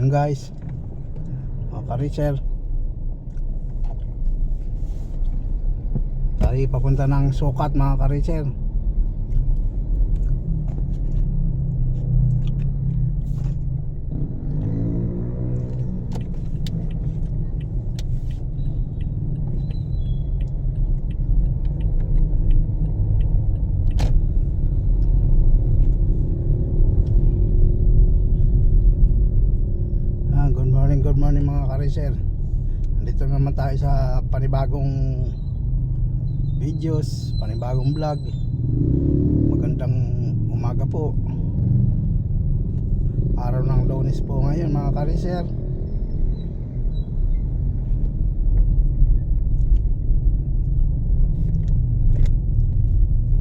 Yan guys. Mga ka-reacher. Tayo papunta ng sukat mga ka-reacher. Ka-racer. Nandito naman tayo sa panibagong videos, panibagong vlog. Magandang umaga po. Araw ng lunes po ngayon mga ka-racer.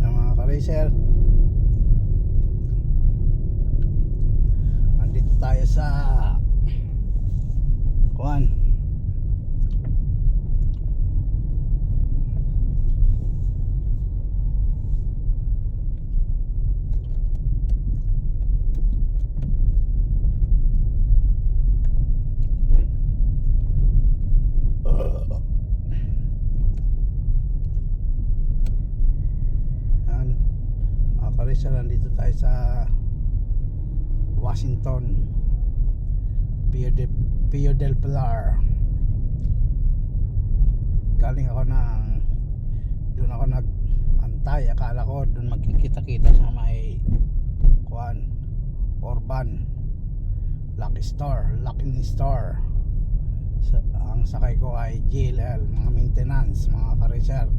Yan mga ka-racer. Andito tayo sa Kuan. Karisya, nandito tayo sa Washington. Pio, de, Pio del Pilar. Galing ako ng doon ako nag antay akala ko doon magkikita kita sa may kuan Orban Lucky Store Lucky Store sa, ang sakay ko ay GLL mga maintenance mga ka-reserve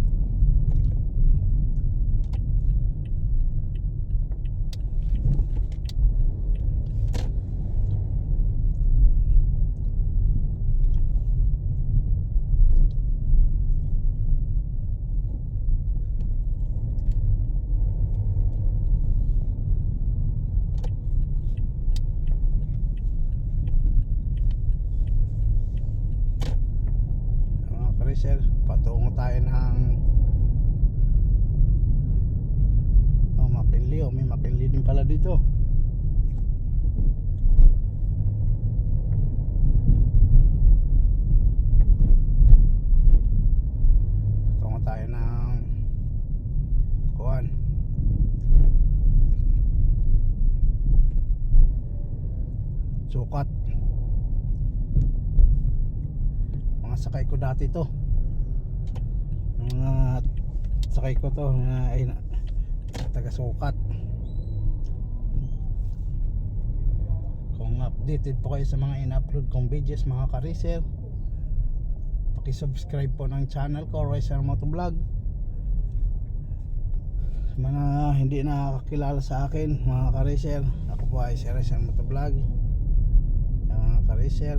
mga karisel patungo tayo ng oh Mapinli oh may Mapinli din pala dito patungo tayo ng kuan sukat mga sakay ko dati to. Mga sakay ko to mga ay na, taga sukat kung updated po kayo sa mga in-upload kong videos mga ka-racer subscribe po ng channel ko Racer Motovlog mga hindi nakakilala sa akin mga ka-racer ako po ay si Racer Motovlog mga ka-racer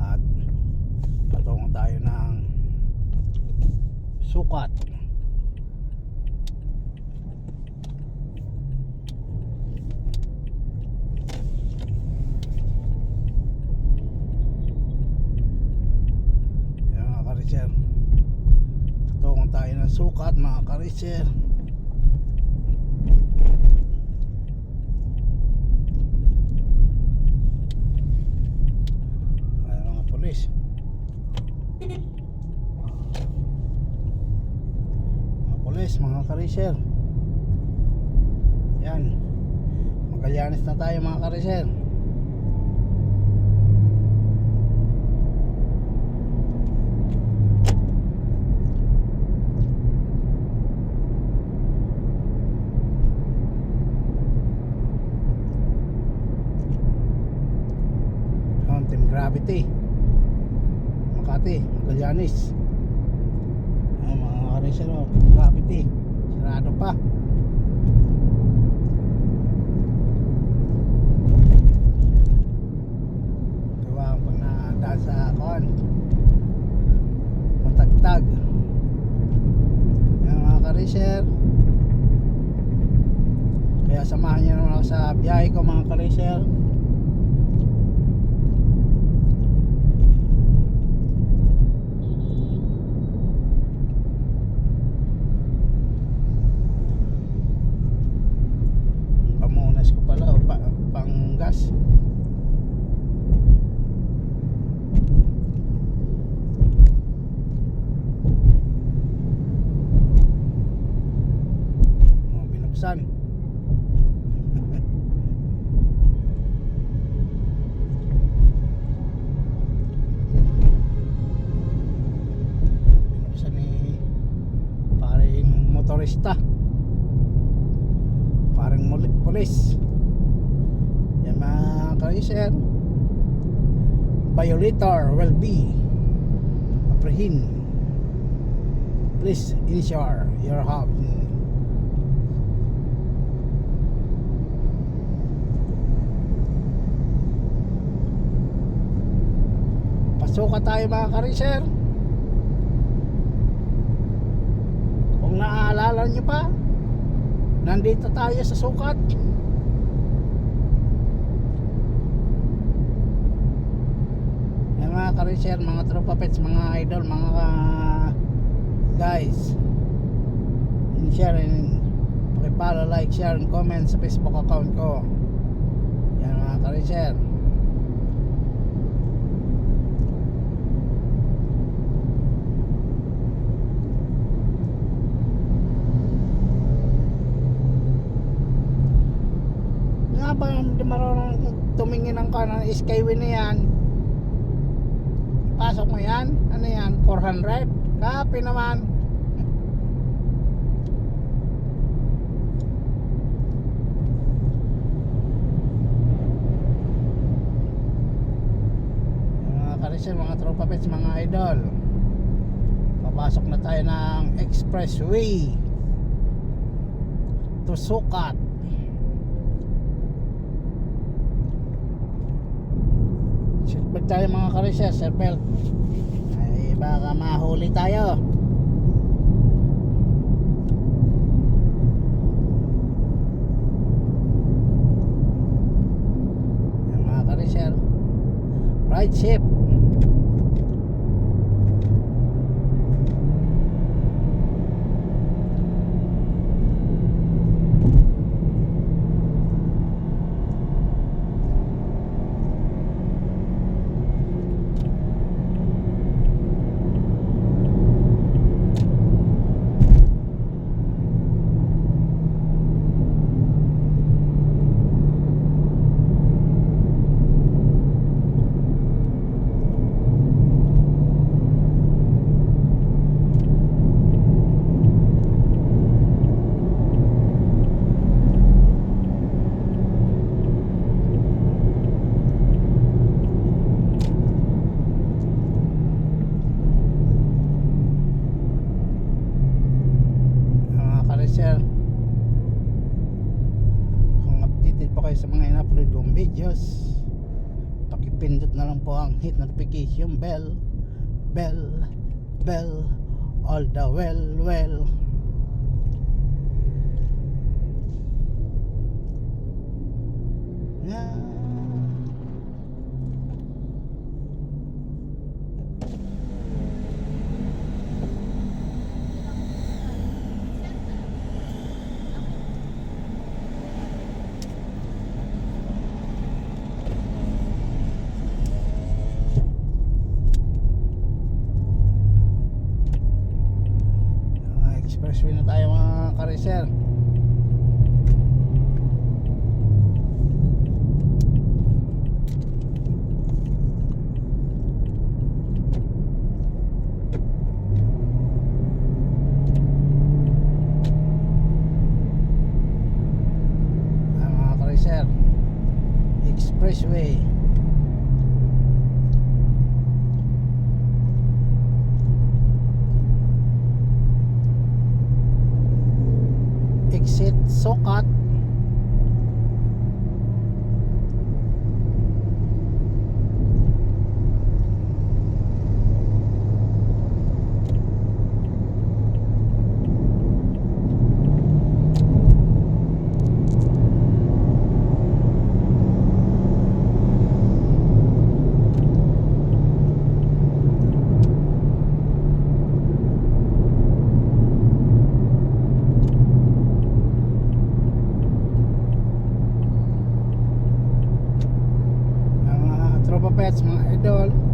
at patungo tayo ng sukat. Yan mga karisyer patungo tayo ng sukat mga karisyer ay mga polis mga polis mga karisyer yan. Magallanes na tayo mga karisyer Mountain Gravity. Makati, Magallanes mga karisyer oh, Gravity Sarado pa. Diba, pag nadaan sa kon Matagtag. Ayan mga karisyer Kaya samahan niyo naman ako sa biyahe ko mga karisyer Violator will be apprehend. Please ensure your have Pasuka tayo mga kariser. Kung naaalala nyo pa, nandito tayo sa sukat. Yan mga kariser, mga tropa pets, mga idol, mga guys. And share and pakipalo, like, share, and comment sa Facebook account ko. Yan mga kariser. Nga ba hindi marunong tumingin ng kanan skyway na yan? Pasok mo yan? Ano yan? 400? Kapi naman. Mga karisel, mga tropa pets, mga idol. Papasok na tayo ng expressway to Sukat. Seatbelt tayo mga karisya, seatbelt. Ay baka mahuli tayo. Mga karisya. Right ship. mga karisel kung updated po kayo sa mga in-upload kong videos pakipindot na lang po ang hit notification bell bell bell all the well well yeah. Ah, expressway na tayo mga karisel Ah, mga karisel expressway exit Sokat mga tropa pets,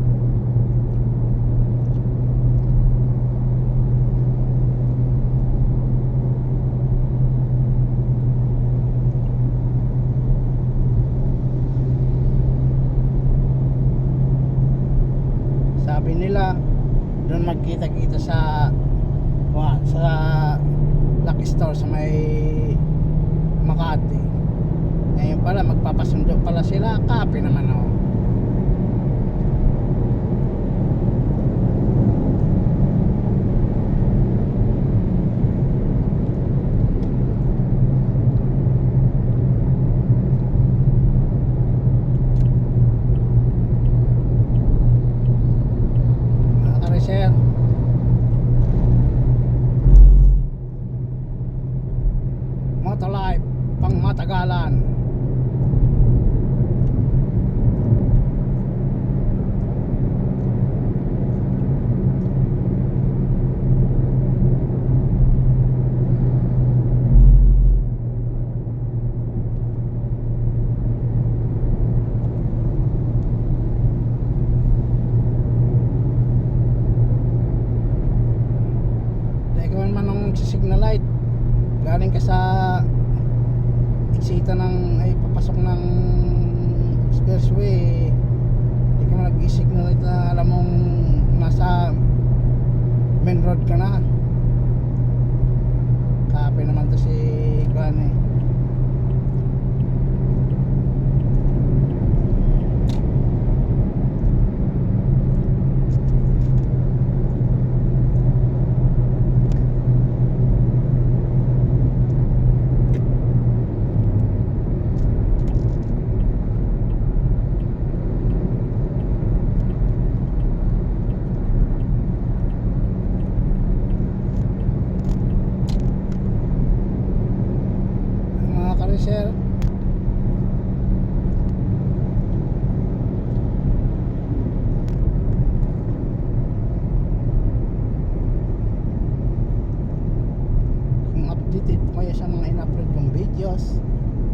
videos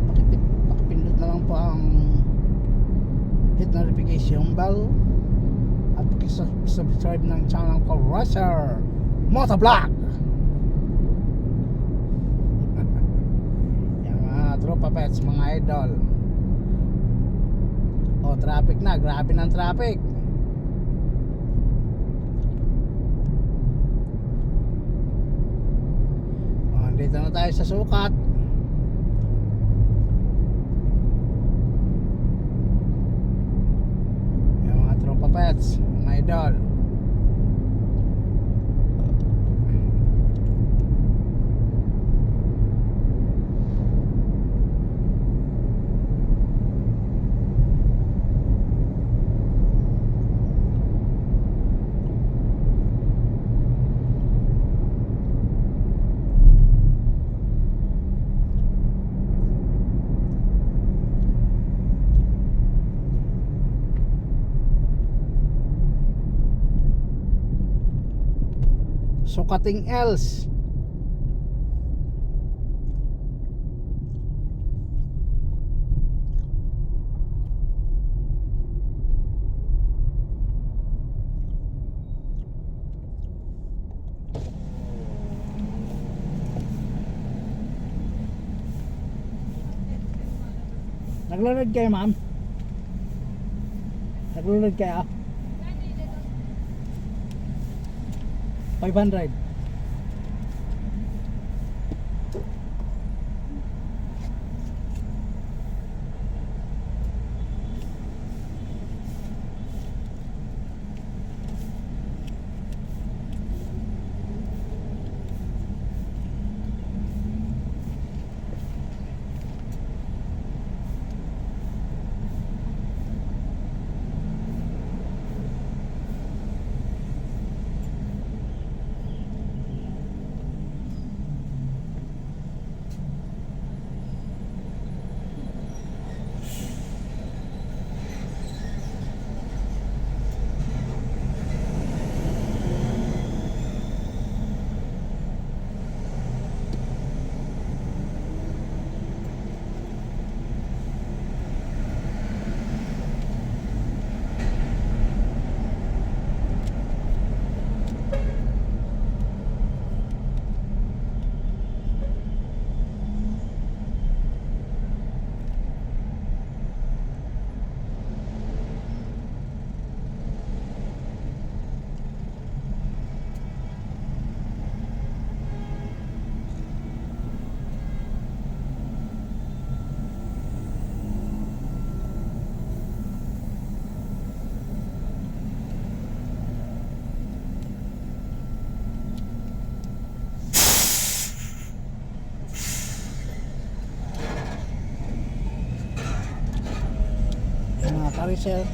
pakipit, pakipindot na lang po ang hit notification bell at pakisubscribe ng channel ko Racer Motovlog Yung mga tropa pets, mga idol. O, traffic na. Grabe ng traffic. Dito na tayo sa sukat. Yung mga tropa pets, mga idol. Sukating else. Naglo-load kayo, ma'am? Naglo-load kayo? 500. Carousel.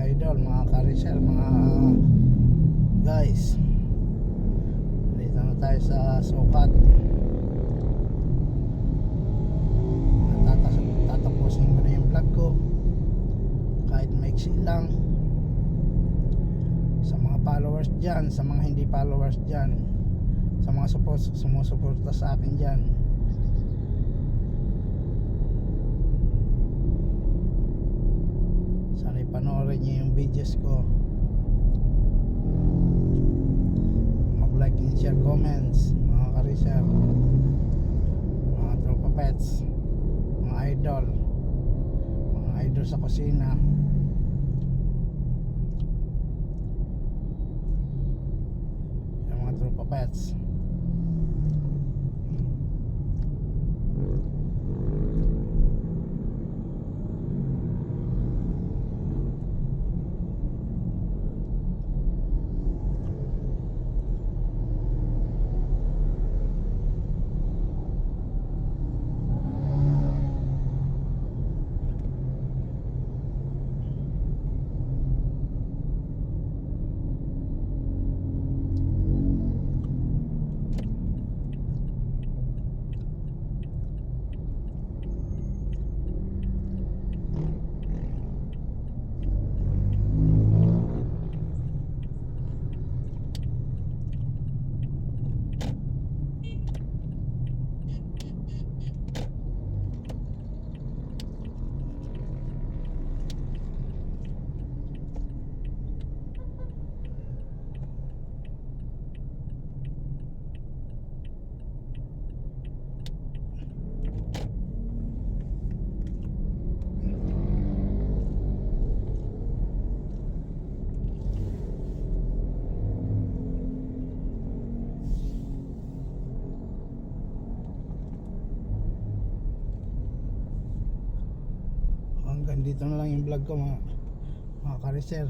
idol, mga carousel, mga guys. Dito na tayo sa sukat. Tatapusin ko na yung vlog ko. Kahit maiksi lang. Sa mga followers dyan, sa mga hindi followers dyan, sa mga support, sumusuporta sa akin dyan. Sana ipanoorin niyo yung videos ko. Mag-like and share comments, mga karisel, mga tropa pets, mga idol, mga idol sa kusina. Yung mga tropa pets. Dito na lang yung vlog ko mga mga karisel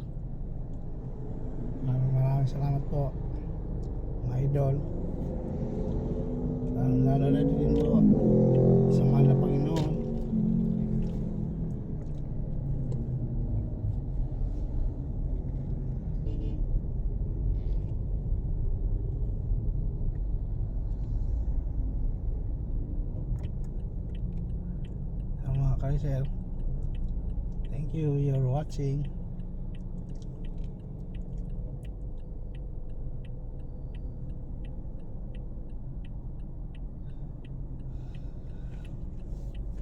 maraming maraming salamat po mga idol. Lalong lalo na din po sa mahal na Panginoon. Karisel Thank you, you're watching.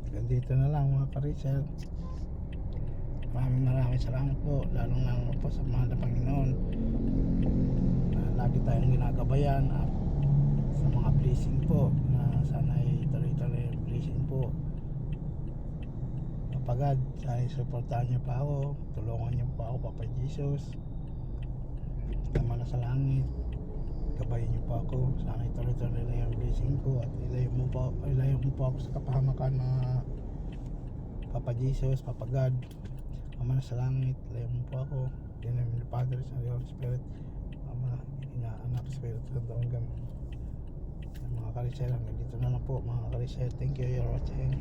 Ganito na lang mga karisel. Maraming maraming salamat po, lalong lalong po sa na Panginoon. Na lagi tayong ginagabayan at sa mga blessing po na sana ay tuloy-tuloy ang blessing po kapagad sana suportahan niyo pa ako. Tulungan niyo pa ako Papa Jesus. Tama na sa langit. Gabayan niyo pa ako. Sana ituloy-tuloy na yung blessing ko. At ilayo mo po, ilayo mo po ako sa kapahamakan mga Papa Jesus, Papa God. Ama na sa langit, ilayo mo po ako. Name of the Father, the Holy Spirit. Ama, ina, anak, Spirit, Santo, hanggang mga karisel, hanggang dito na lang po mga karisel, thank you, you're watching